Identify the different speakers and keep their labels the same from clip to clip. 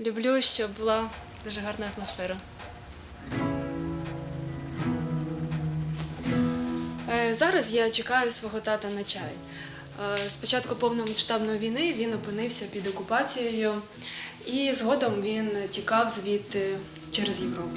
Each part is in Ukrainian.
Speaker 1: Люблю, щоб була дуже гарна атмосфера. Е, Зараз я чекаю свого тата на чай. Спочатку З початку повномасштабної війни він опинився під окупацією, і згодом він тікав звідти через Європу.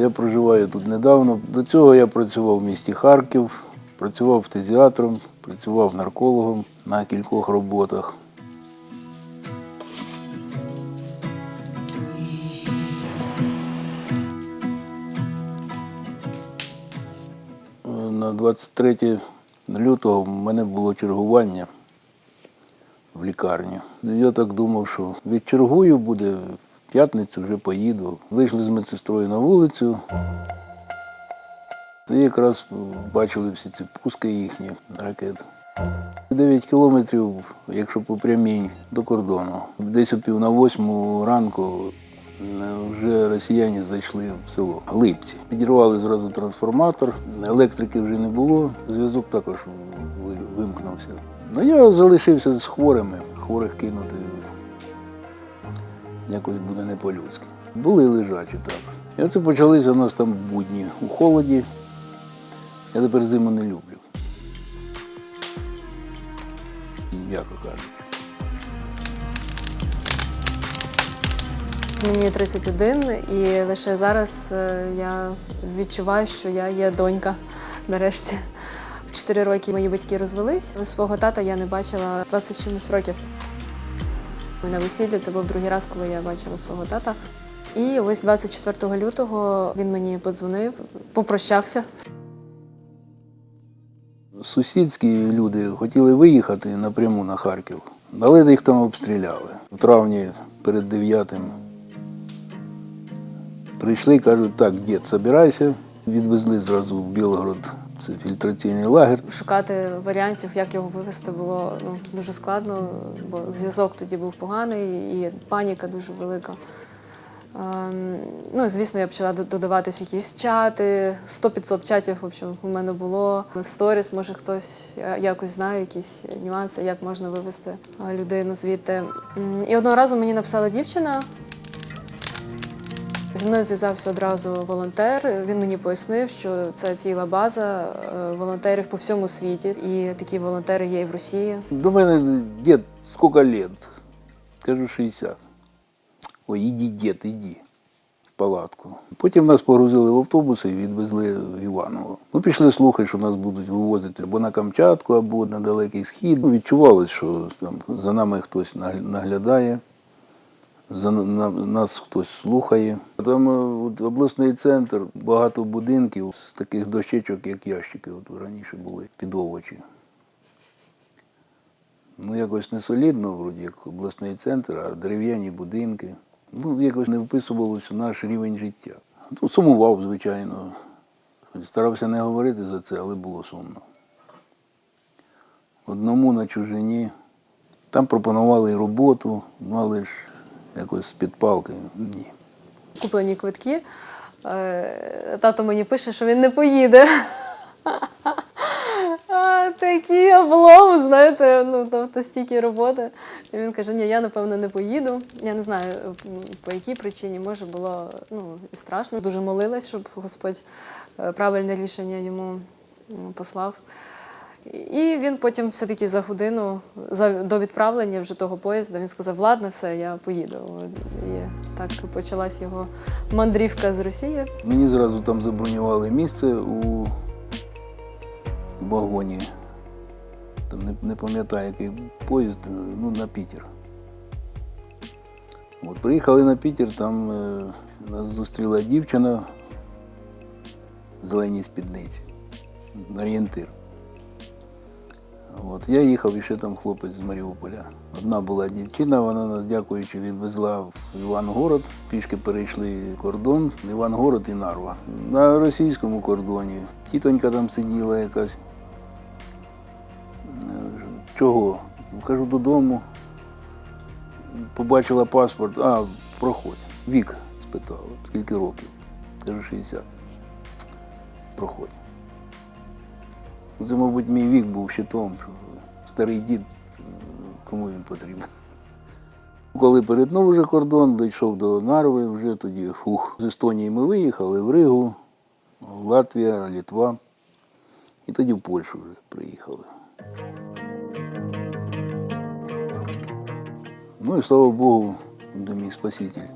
Speaker 2: Я проживаю тут недавно. До цього я працював в місті Харків, працював фтизіатром, працював наркологом на кількох роботах. На 23 лютого в мене було чергування в лікарні. Я так думав, що відчергую буде, п'ятницю вже поїду. Вийшли з медсестрою на вулицю. І якраз бачили всі ці пуски їхні ракет. 9 кілометрів, якщо по прямій, до кордону. Десь о пів на восьму ранку е, вже росіяни зайшли в село Липці. Підірвали зразу трансформатор, електрики вже не було, зв'язок також вимкнувся. Ну я залишився з хворими, хворих кинути якось буде не по-людськи. Були лежачі так. І оце почалися у нас там будні у холоді. Я тепер зиму не люблю. М'яко кажучи.
Speaker 3: Мені 31, і лише зараз е, я відчуваю, що я є донька нарешті. В 4 роки мої батьки розвелись. Свого тата я не бачила 20 чимось років. На весіллі це був другий раз, коли я бачила свого тата. І ось 24 лютого він мені подзвонив, попрощався.
Speaker 2: Сусідські люди хотіли виїхати напряму на Харків, але їх там обстріляли. В травні перед 9 прийшли і кажуть, так, дід, собирайся. Відвезли зразу в Білгород, це фільтраційний лагер.
Speaker 3: Шукати варіантів, як його вивезти, було ну, дуже складно, бо зв'язок тоді був поганий і паніка дуже велика. Ем, ну, звісно, я почала до- додаватись якісь чати. 100-500 чатів в общем, у мене було. Сторіс, може хтось якось знає якісь нюанси, як можна вивезти е, людину звідти. І одного разу мені написала дівчина. Зі мною зв'язався одразу волонтер. Він мені пояснив, що це ціла база е, волонтерів по всьому світі, і такі волонтери є і в Росії.
Speaker 2: До мене дід, скільки лет? Кажу, 60. Ой, іди, дід, іди в палатку. Потім нас погрузили в автобуси і відвезли в Іваново. Ну, пішли слухи, що нас будуть вивозити або на Камчатку, або на Далекий Схід. Ну, що там за нами хтось нагля- наглядає, за нас хтось слухає. Там е, обласний центр, багато будинків з таких дощечок, як ящики, от раніше були під овочі. Ну, якось не солідно, вроді, як обласний центр, а дерев'яні будинки. Ну, якось не вписувалося в наш рівень життя. Ну, сумував, звичайно. Старався не говорити за це, але було сумно. Одному на чужині. Там пропонували роботу, але ж якось з-під палки. Ні.
Speaker 3: Куплені квитки. Е, Тато мені пише, що він не поїде. Такий облом, знаєте, ну тобто стільки роботи. І він каже: ні, я напевно не поїду. Я не знаю по якій причині, може було ну, страшно. Дуже молилась, щоб Господь е, правильне рішення йому послав. І він потім все-таки за годину за, до відправлення вже того поїзда він сказав: ладно, все, я поїду. І так почалась його мандрівка з Росії.
Speaker 2: Мені зразу там забронювали місце у вагоні. Там не, не пам'ятаю, який поїзд, ну, на Пітер. От, приїхали на Пітер, там е, нас зустріла дівчина в зеленій спідниці, орієнтир. От, я їхав і ще там хлопець з Маріуполя. Одна була дівчина, вона нас, дякуючи, відвезла в Івангород. Пішки перейшли кордон, Івангород і Нарва. На російському кордоні. Тітонька там сиділа якась. Е, Чого? Кажу, додому. Побачила паспорт. А, проходь. Вік спитав, скільки років? Кажу, 60. Проходь. Це, мабуть, мій вік був щитом, що старий дід, кому він потрібен. Коли перетнув вже кордон, дійшов до Нарви, вже тоді фух. З Естонії ми виїхали в Ригу, Латвія, Літва. І тоді в Польщу вже приїхали. Ну і слава Богу, де мій Спаситель.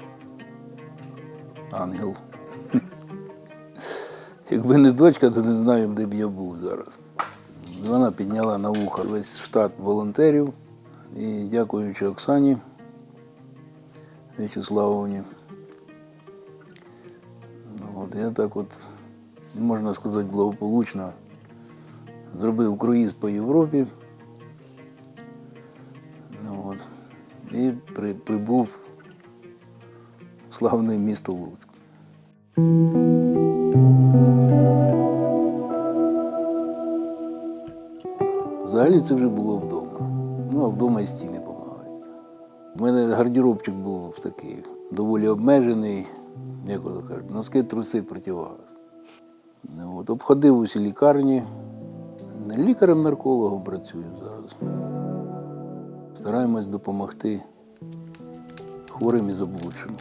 Speaker 2: Ангел. Якби не дочка, то не знаю, де б я був зараз. Вона підняла на вуха весь штат волонтерів і дякуючи Оксані В'ячеславовні. От, я так от, можна сказати, благополучно зробив круїз по Європі. От, і при, прибув в славне місто Луцьк. Це вже було вдома. Ну, а вдома і стіни допомагають. У мене гардеробчик був такий доволі обмежений, як ото кажуть, носки, труси, противогаз. Ну, от, обходив усі лікарні. Лікарем-наркологом працюю зараз. Стараємось допомогти хворим і заблудшим.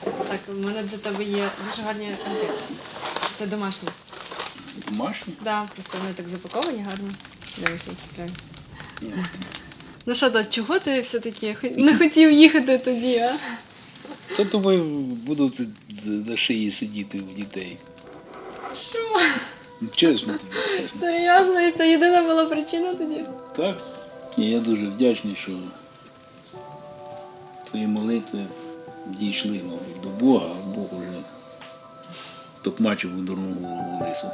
Speaker 3: Так, у мене для тебе є дуже гарні конфети. Це домашні.
Speaker 2: Домашні?
Speaker 3: Да, просто вони так запаковані гарно. Дивися, прям. Ну що, то чого ти все-таки не хотів їхати тоді, а?
Speaker 2: Та думаю, буду на шиї сидіти у дітей.
Speaker 3: Що?
Speaker 2: Чесно тобі.
Speaker 3: Серйозно, і це єдина була причина тоді?
Speaker 2: Так? Ні, я дуже вдячний, що твої молитви дійшли, мабуть, до Бога, а Бог уже токмачив у дурну голову лису.